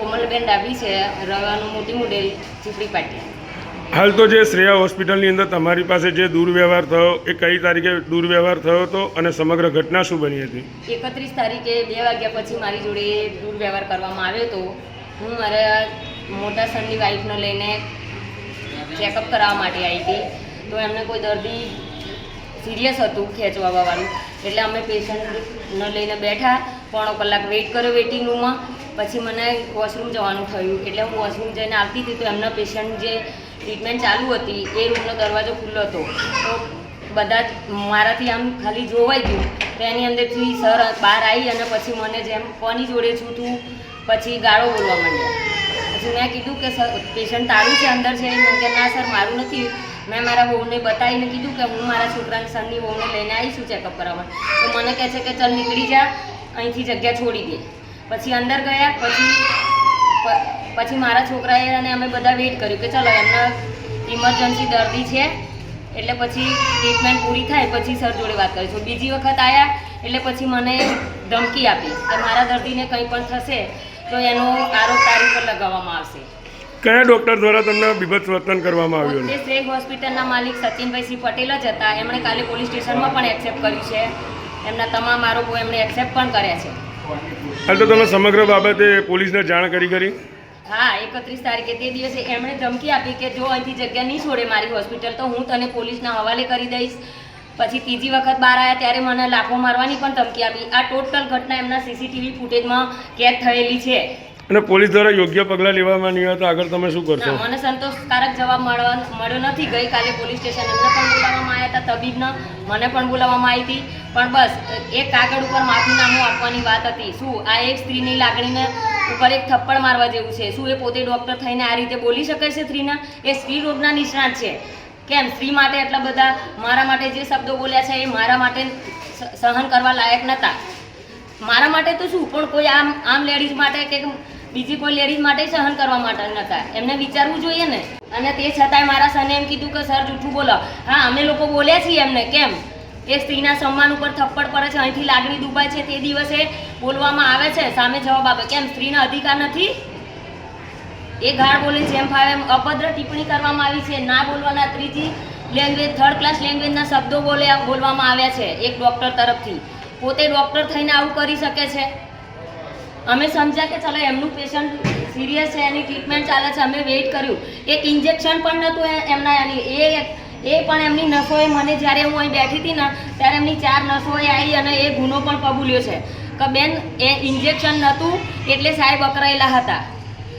કોમલબેન ડાબી છે રવાનું મોટી મોડેલ ચીપડી પાટી હાલ તો જે શ્રેયા હોસ્પિટલની અંદર તમારી પાસે જે દુર્વ્યવહાર થયો એ કઈ તારીખે દુર્વ્યવહાર થયો હતો અને સમગ્ર ઘટના શું બની હતી? એકત્રીસ તારીખે બે વાગ્યા પછી મારી જોડે દુર્વ્યવહાર કરવામાં આવ્યો હતો. હું મારા મોટા સરની વાઈફને લઈને ચેકઅપ કરાવવા માટે આવી હતી તો એમને કોઈ દર્દી સિરિયસ હતું ખેંચવાવાળું એટલે અમે પેશન્ટને લઈને બેઠા, પોણો કલાક વેઇટ કર્યો વેઇટિંગ રૂમમાં પછી મને વોશરૂમ જવાનું થયું. એટલે હું વોશરૂમ જઈને આવતી હતી તો એમના પેશન્ટ જે ટ્રીટમેન્ટ ચાલુ હતી, એ રૂમનો દરવાજો ખુલ્લો હતો. તો બધા મારાથી આમ ખાલી જોવાઈ ગયું. તો એની અંદરથી સર બહાર આવી અને પછી મને જેમ કોની જોડે છું તું, પછી ગાળો બોલવા માંડ્યા. પછી મેં કીધું કે, સર પેશન્ટ તારું છે, અંદર છે. એમ કે, ના, સર, મારું નથી. મેં મારા વહુને બતાવીને કીધું કે હું મારા છોકરાને સરની વહુને લઈને આવી છું ચેકઅપ કરાવવા. તો મને કહે છે કે ચાલ નીકળી જા, અહીંથી જગ્યા છોડી દે. પછી અંદર ગયા, પછી પછી મારા છોકરાએ અને અમે બધા વેઇટ કર્યું કે ચલો એમના ઇમરજન્સી દર્દી છે, એટલે પછી ટ્રીટમેન્ટ પૂરી થાય, પછી સર જોડે વાત કરીશું. બીજી વખત આવ્યા એટલે પછી મને ધમકી આપી કે મારા દર્દીને કંઈ પણ થશે, તો એનો આરોપ તારી પર લગાવવામાં આવશે. કયા ડૉક્ટર દ્વારા તમને બીભત્સ વર્તન કરવામાં આવ્યું પોતે શ્રેય હોસ્પિટલના માલિક સચિનભાઈ સિંહ પટેલ જ હતા. એમણે કાલે પોલીસ સ્ટેશનમાં પણ એક્સેપ્ટ કર્યું છે. એમના તમામ આરોપો એમણે એક્સેપ્ટ પણ કર્યા છે. હાલ તો તમે સમગ્ર બાબતે પોલીસને જાણ કરી કરી? હા એકત્રીસ તારીખે તે દિવસે એમણે ધમકી આપી કે જો અહીંથી જગ્યા નહીં છોડે મારી હોસ્પિટલ તો હું તને પોલીસના હવાલે કરી દઈશ. પછી ત્રીજી વખત બહાર આવ્યા ત્યારે મને લાફો મારવાની પણ ધમકી આપી. આ ટોટલ ઘટના એમના સીસીટીવી ફૂટેજમાં કેદ થયેલી છે. અને પોલીસ દ્વારા યોગ્ય પગલાં લેવામાં નહીં હતા આગળ તમે શું કરશો? મને સંતોષકારક જવાબ મળવા મળ્યો નથી. ગઈકાલે પોલીસ સ્ટેશન એમને પણ બોલાવવામાં આવ્યા હતા તબીબને મને પણ બોલાવવામાં આવી હતી. પણ બસ એક કાગળ ઉપર માફીનામું આપવાની વાત હતી. શું આ એક સ્ત્રીની લાગણીને ઉપર એક થપ્પડ મારવા જેવું છે? શું એ પોતે ડૉક્ટર થઈને આ રીતે બોલી શકે છે સ્ત્રીના? એ સ્ત્રી રોગના નિષ્ણાત છે. કેમ? સ્ત્રી માટે એટલા બધા મારા માટે જે શબ્દો બોલ્યા છે એ મારા માટે સહન કરવા લાયક નહોતા મારા માટે તો શું? પણ કોઈ આમ આમ લેડીઝ માટે કે બીજી કોઈ લેડીઝ માટે સહન કરવા માટે નહોતા એમને વિચારવું જોઈએ ને. અને તે છતાંય મારા સને એમ કીધું કે, સર જૂઠું બોલો. હા, અમે લોકો બોલ્યા છીએ એમને, કેમ? એ સ્ત્રીના સન્માન ઉપર થપ્પડ પડે છે, અહીંથી લાગણી દુબાય છે, તે દિવસે બોલવામાં આવે છે, સામે જવાબ આપે. કેમ? સ્ત્રીના અધિકાર નથી? એ ગાળ બોલે, જેમ ફાવે એમ અભદ્ર ટિપ્પણી કરવામાં આવી છે. ના બોલવાના ત્રીજી લેંગ્વેજ થર્ડ ક્લાસ લેંગ્વેજના શબ્દો બોલે બોલવામાં આવ્યા છે, એક ડૉક્ટર તરફથી. પોતે ડૉક્ટર થઈને આવું કરી શકે છે? અમે સમજ્યા કે ચાલો એમનું પેશન્ટ સિરિયસ છે, એની ટ્રીટમેન્ટ ચાલે છે, અમે વેઇટ કર્યું. એક ઇન્જેક્શન પણ નહોતું એમના એની. એ એ પણ એમની નસોએ મને જ્યારે હું અહીં બેઠી હતી ને, ત્યારે એમની ચાર નસોએ આવી અને એ ગુનો પણ કબૂલ્યો છે. કે બેન, એ ઇન્જેક્શન નહોતું એટલે સાહેબ અકરાયેલા હતા.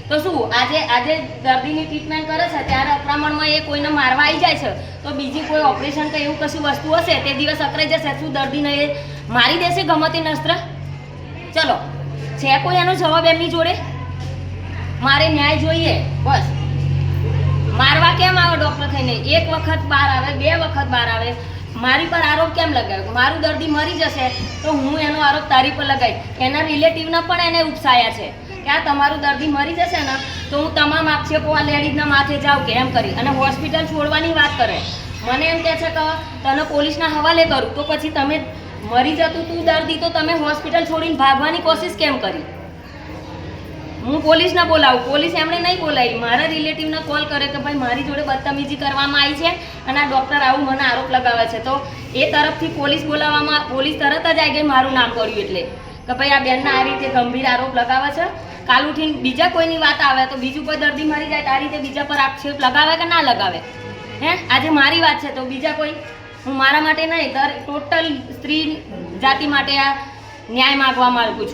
તો શું, આજે આજે દર્દીની ટ્રીટમેન્ટ કરે છે, ત્યારે અકરામણમાં એ કોઈને મારવા આવી જાય છે? તો બીજી કોઈ ઓપરેશન કે એવું કશું વસ્તુ હશે? તે દિવસ અકરાઈ જશે. શું દર્દીને એ મારી દેશે ગમતી નસ્ત્ર? ચલો. છે કોઈ એનો જવાબ એમની જોડે? મારે ન્યાય જોઈએ. બસ. મારવા કેમ આવે ડૉક્ટર થઈને? એક વખત બહાર આવે, બે વખત બહાર આવે. મારી પર આરોપ કેમ લગાવ્યો? મારું દર્દી મરી જશે, તો હું એનો આરોપ તારી પર લગાવી એના રિલેટિવના પણ એને ઉપસાયા છે કે આ તમારું દર્દી મરી જશે ને, તો હું તમામ આક્ષેપો આ લેડીઝના માથે જાઉં કે એમ કરી. અને હોસ્પિટલ છોડવાની વાત કરે. મને એમ કહે છે કે તને પોલીસના હવાલે કરું, તો પછી તમે મરી જતું તું દર્દી, તો તમે હોસ્પિટલ છોડીને ભાગવાની કોશિશ કેમ કરી? હું પોલીસને બોલાવું. પોલીસ એમણે નહીં બોલાવી. મારા રિલેટિવને કોલ કરે કે ભાઈ, મારી જોડે બદતમીજી કરવામાં આવી છે અને આ ડૉક્ટર આવું મને આરોપ લગાવે છે. તો એ તરફથી પોલીસ બોલાવવામાં પોલીસ તરત જ આવી ગઈ મારું નામ પડ્યું એટલે કે ભાઈ, આ બેનના આ રીતે ગંભીર આરોપ લગાવે છે. કાલ ઉઠીને બીજા કોઈની વાત આવે તો બીજું કોઈ દર્દી મરી જાય તો આ રીતે બીજા પર આક્ષેપ લગાવે કે ના લગાવે? હે? આજે મારી વાત છે તો બીજા કોઈ હું મારા માટે નહીં દર ટોટલ સ્ત્રી જાતિ માટે આ ન્યાય માગવા માંગુ છું.